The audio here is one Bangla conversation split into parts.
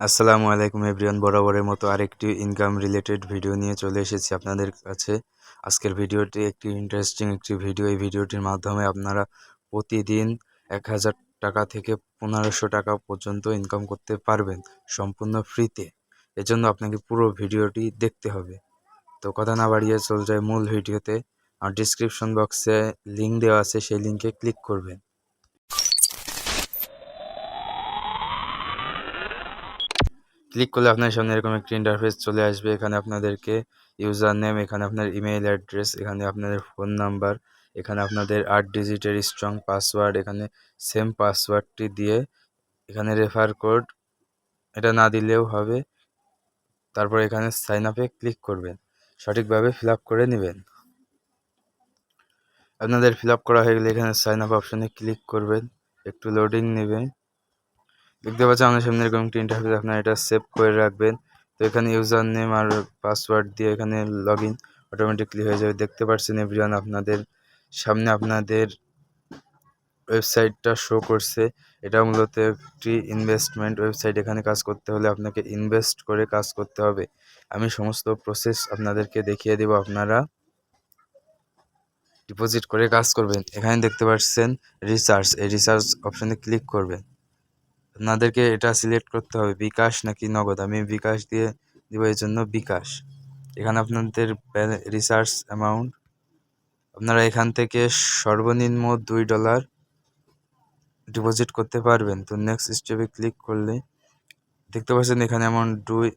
আসসালামু আলাইকুম এভরিওয়ান। বরাবরের মতো আরেকটি ইনকাম রিলেটেড ভিডিও নিয়ে চলে এসেছি আপনাদের কাছে। আজকের ভিডিওটি একটি ইন্টারেস্টিং একটি ভিডিও এই ভিডিওটির মাধ্যমে আপনারা প্রতিদিন এক হাজার টাকা থেকে পনেরোশো টাকা পর্যন্ত ইনকাম করতে পারবেন সম্পূর্ণ ফ্রিতে এজন্য আপনাকে পুরো ভিডিওটি দেখতে হবে। তো কথা না বাড়িয়ে চল যায় মূল ভিডিওতে আর ডিসক্রিপশন বক্সে লিঙ্ক দেওয়া আছে, সেই লিঙ্কে ক্লিক করবেন। ক্লিক করলে আপনার সামনে এরকম একটি ইন্টারফেস চলে আসবে। এখানে আপনাদেরকে ইউজার নেম এখানে আপনার ইমেইল অ্যাড্রেস এখানে আপনাদের ফোন নাম্বার এখানে আপনাদের আট ডিজিটের স্ট্রং পাসওয়ার্ড এখানে সেম পাসওয়ার্ডটি দিয়ে এখানে রেফার কোড এটা না দিলেও হবে। তারপর এখানে সাইন আপে ক্লিক করবেন। সঠিকভাবে ফিল করে নেবেন। আপনাদের ফিল করা হয়ে গেলে এখানে সাইন আপ অপশানে ক্লিক করবেন। একটু লোডিং নেবে দেখতে পাচ্ছেন, আমাদের সামনে এরকম একটি ইন্টারফেস আপনারা এটা সেভ করে রাখবেন। তো এখানে ইউজার নেম আর পাসওয়ার্ড দিয়ে এখানে লগ ইন অটোমেটিকলি হয়ে যাবে। দেখতে পাচ্ছেন এভরিওয়ান আপনাদের সামনে আপনাদের ওয়েবসাইটটা শো করছে। এটা মূলত একটি ইনভেস্টমেন্ট ওয়েবসাইট এখানে কাজ করতে হলে আপনাকে ইনভেস্ট করে কাজ করতে হবে। আমি সমস্ত প্রসেস আপনাদেরকে দেখিয়ে দেব। আপনারা ডিপোজিট করে কাজ করবেন। এখানে দেখতে পাচ্ছেন রিসার্চ এই রিসার্চ অপশানে ক্লিক করবেন। আপনাদেরকে এটা সিলেক্ট করতে হবে, বিকাশ নাকি নগদ? আমি বিকাশ দিয়ে দিব, এই জন্য বিকাশ। এখানে আপনাদের রিসার্চ অ্যামাউন্ট আপনারা এখান থেকে সর্বনিম্ন দুই ডলার ডিপোজিট করতে পারবেন। তো নেক্সট স্টেপে ক্লিক করলে দেখতে পাচ্ছেন এখানে অ্যামাউন্ট দুই,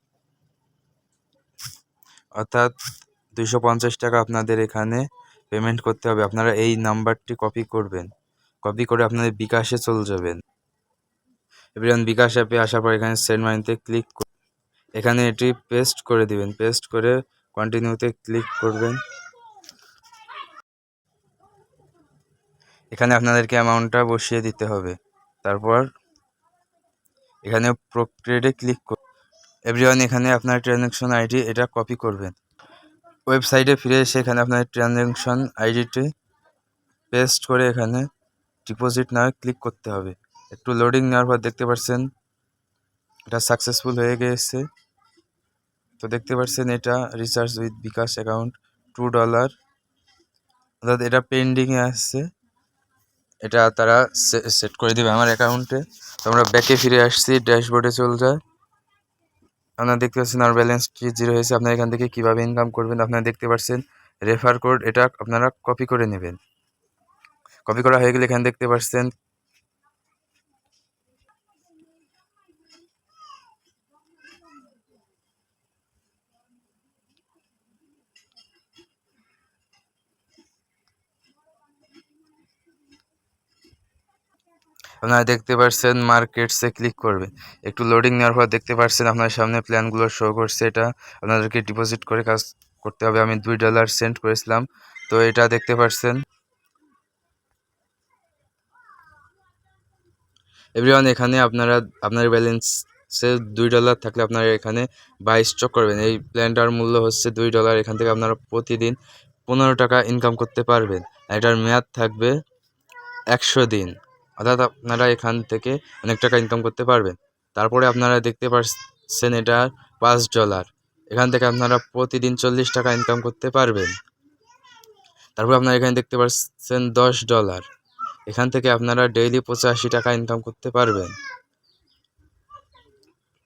অর্থাৎ দুইশো পঞ্চাশ টাকা আপনাদের এখানে পেমেন্ট করতে হবে। আপনারা এই নাম্বারটি কপি করবেন। কপি করে আপনাদের বিকাশে চলে যাবেন। এবার বিকাশ অ্যাপে আসার পর এখানে সেন্ড মানিতে ক্লিক এখানে এটি পেস্ট করে দিবেন। পেস্ট করে কন্টিনিউতে ক্লিক করবেন। এখানে আপনাদেরকে অ্যামাউন্টটা বসিয়ে দিতে হবে। তারপর এখানে প্রক্রিয়াতে ক্লিক কর এভরিওয়ান এখানে আপনার ট্রানজ্যাকশন আইডি এটা কপি করবেন। ওয়েবসাইটে ফিরে এসে এখানে আপনার ট্রানজ্যাকশন আইডিটি পেস্ট করে এখানে ডিপোজিট নামে ক্লিক করতে হবে। একটু লোডিং নেওয়ার পর দেখতে পাচ্ছেন এটা সাকসেসফুল হয়ে গিয়েছে তো দেখতে পাচ্ছেন এটা recharge with bKash account two dollar অর্থাৎ এটা পেন্ডিংয়ে আসছে এটা তারা সেট করে দেবে আমার অ্যাকাউন্টে তো আমরা ব্যাকে ফিরে আসছি ড্যাশবোর্ডে চলে যায় আপনারা দেখতে পাচ্ছেন আর ব্যালেন্সটি জিরো হয়েছে। আপনারা এখান থেকে কীভাবে ইনকাম করবেন আপনারা দেখতে পাচ্ছেন। রেফার কোড এটা আপনারা কপি করে নেবেন। কপি করা হয়ে গেলে এখানে দেখতে পাচ্ছেন আপনারা দেখতে পাচ্ছেন মার্কেটসে ক্লিক করবে। একটু লোডিং নেওয়ার পর দেখতে পাচ্ছেন আপনার সামনে প্ল্যানগুলো শো করছে এটা। আপনাদেরকে ডিপোজিট করে কাজ করতে হবে। আমি দুই ডলার সেন্ড করেছিলাম। তো এটা দেখতে পাচ্ছেন এভরিওয়ান এখানে আপনারা, আপনার ব্যালেন্সে দুই ডলার থাকলে আপনারা এখানে বাই স্টক করবেন। এই প্ল্যানটার মূল্য হচ্ছে দুই ডলার এখান থেকে আপনারা প্রতিদিন পনেরো টাকা ইনকাম করতে পারবেন। এটার মেয়াদ থাকবে একশো দিন। অর্থাৎ আপনারা এখান থেকে অনেক টাকা ইনকাম করতে পারবেন। তারপরে আপনারা দেখতে পাচ্ছেন এটা পাঁচ ডলার এখান থেকে আপনারা প্রতিদিন চল্লিশ টাকা ইনকাম করতে পারবেন। তারপর আপনারা এখানে দেখতে পাচ্ছেন দশ ডলার এখান থেকে আপনারা ডেইলি পঁচাশি টাকা ইনকাম করতে পারবেন।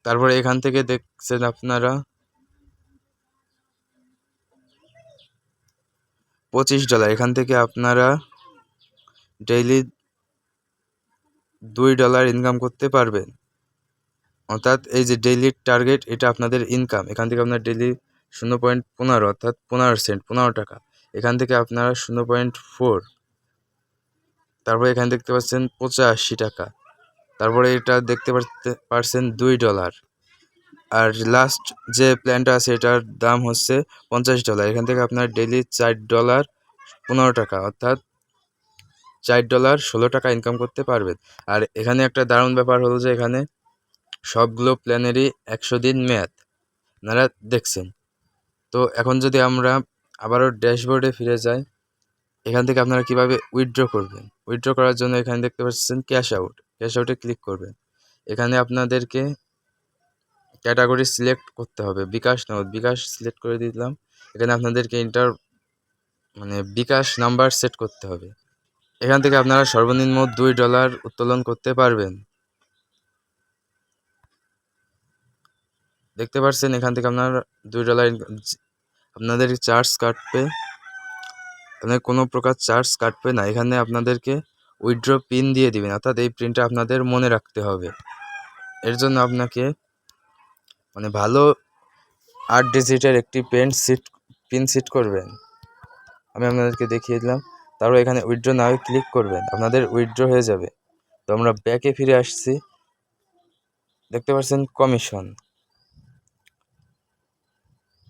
তারপরে এখান থেকে দেখছেন আপনারা পঁচিশ ডলার এখান থেকে আপনারা ডেইলি দুই ডলার ইনকাম করতে পারবেন। অর্থাৎ এই যে ডেইলি টার্গেট এটা আপনাদের ইনকাম এখান থেকে আপনার ডেইলি শূন্য পয়েন্ট পনেরো, অর্থাৎ পনেরো সেন্ট পনেরো টাকা। এখান থেকে আপনারা শূন্য পয়েন্ট ফোর তারপরে এখানে দেখতে পাচ্ছেন পঁচাশি টাকা। তারপরে এটা দেখতে পারছেন দুই ডলার আর লাস্ট যে প্ল্যানটা আছে, এটার দাম হচ্ছে পঞ্চাশ ডলার এখান থেকে আপনার ডেইলি চার ডলার পনেরো টাকা, অর্থাৎ চার ডলার ষোলো টাকা ইনকাম করতে পারবেন আর এখানে একটা দারুণ ব্যাপার হলো যে এখানে সবগুলো প্ল্যানেরই একশো দিন মেয়াদ। আপনারা দেখছেন। তো এখন যদি আমরা আবারও ড্যাশবোর্ডে ফিরে যাই, এখান থেকে আপনারা কীভাবে উইথড্র করবেন? উইথড্র করার জন্য এখানে দেখতে পাচ্ছেন ক্যাশ আউট ক্যাশ আউটে ক্লিক করবেন। এখানে আপনাদেরকে ক্যাটাগরি সিলেক্ট করতে হবে। বিকাশ নগদ বিকাশ সিলেক্ট করে দিলাম। এখানে আপনাদেরকে ইন্টার মানে বিকাশ নাম্বার সেট করতে হবে। এখান থেকে আপনারা সর্বনিম্ন দুই ডলার উত্তোলন করতে পারবেন। দেখতে পাচ্ছেন, এখান থেকে আপনার দুই ডলার আপনাদের চার্জ কাটবে। এখানে কোনো প্রকার চার্জ কাটবে না। এখানে আপনাদেরকে উইথড্র পিন দিয়ে দিবেন, অর্থাৎ এই পিনটা আপনাদের মনে রাখতে হবে। এর জন্য আপনাকে মানে ভালো আট ডিজিটের একটি পেন সিট পিন সিট করবেন। আমি আপনাদেরকে দেখিয়ে দিলাম। তারপর এখানে উইথড্র নাও ক্লিক করবেন, আপনাদের উইথড্র হয়ে যাবে। তো আমরা ব্যাকে ফিরে আসছি। দেখতে পাচ্ছেন কমিশন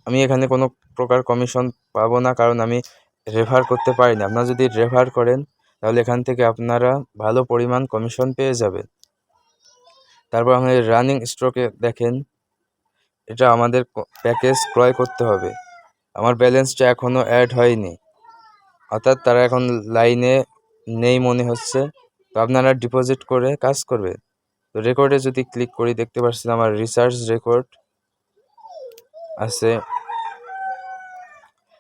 আমি এখানে কোনো প্রকার কমিশন পাবো না, কারণ আমি রেফার করতে পারি না আপনারা যদি রেফার করেন, তাহলে এখান থেকে আপনারা ভালো পরিমাণ কমিশন পেয়ে যাবেন। তারপর আমাদের রানিং স্ট্রোকে দেখেন, এটা আমাদের প্যাকেজ ক্রয় করতে হবে। আমার ব্যালেন্সটা এখনও অ্যাড হয়নি। অর্থাৎ তারা এখন লাইনে নেই মনে হচ্ছে। তো আপনারা ডিপোজিট করে কাজ করবে তো রেকর্ডে যদি ক্লিক করি, দেখতে পাচ্ছেন আমার রিসার্চ রেকর্ড আছে।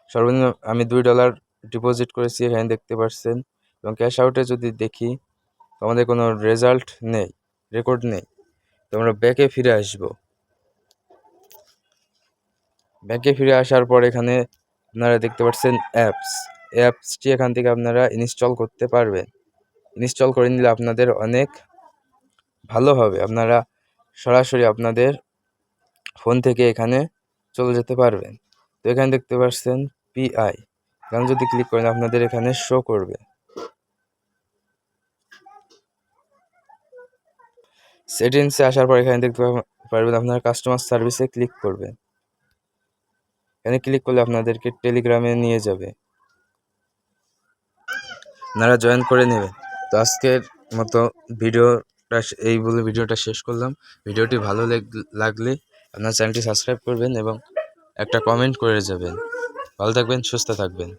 সর্বনিম্ন আমি দুই ডলার ডিপোজিট করেছি এখানে দেখতে পাচ্ছেন এবং ক্যাশ আউটে যদি দেখি আমাদের কোনো রেজাল্ট নেই রেকর্ড নেই। তো আমরা ব্যাকে ফিরে আসব। ব্যাকে ফিরে আসার পর এখানে আপনারা দেখতে পাচ্ছেন অ্যাপস অ্যাপসটি এখান থেকে আপনারা ইনস্টল করতে পারবেন। ইনস্টল করে নিলে আপনাদের অনেক ভালো হবে। আপনারা সরাসরি আপনাদের ফোন থেকে এখানে চলে যেতে পারবেন। তো এখানে দেখতে পাচ্ছেন পিআই এখানে যদি ক্লিক করেন, আপনাদের এখানে শো করবে। সেটিংসে আসার পর এখানে দেখতে পারবেন আপনারা কাস্টমার সার্ভিসে ক্লিক করবেন। এখানে ক্লিক করলে আপনাদেরকে টেলিগ্রামে নিয়ে যাবে। আপনারা জয়েন করে নেবেন। তো আজকের মতো ভিডিওটা এই বলে ভিডিওটা শেষ করলাম। ভিডিওটি ভালো লাগলে আপনার চ্যানেলটি সাবস্ক্রাইব করবেন এবং একটা কমেন্ট করে যাবেন। ভালো থাকবেন, সুস্থ থাকবেন।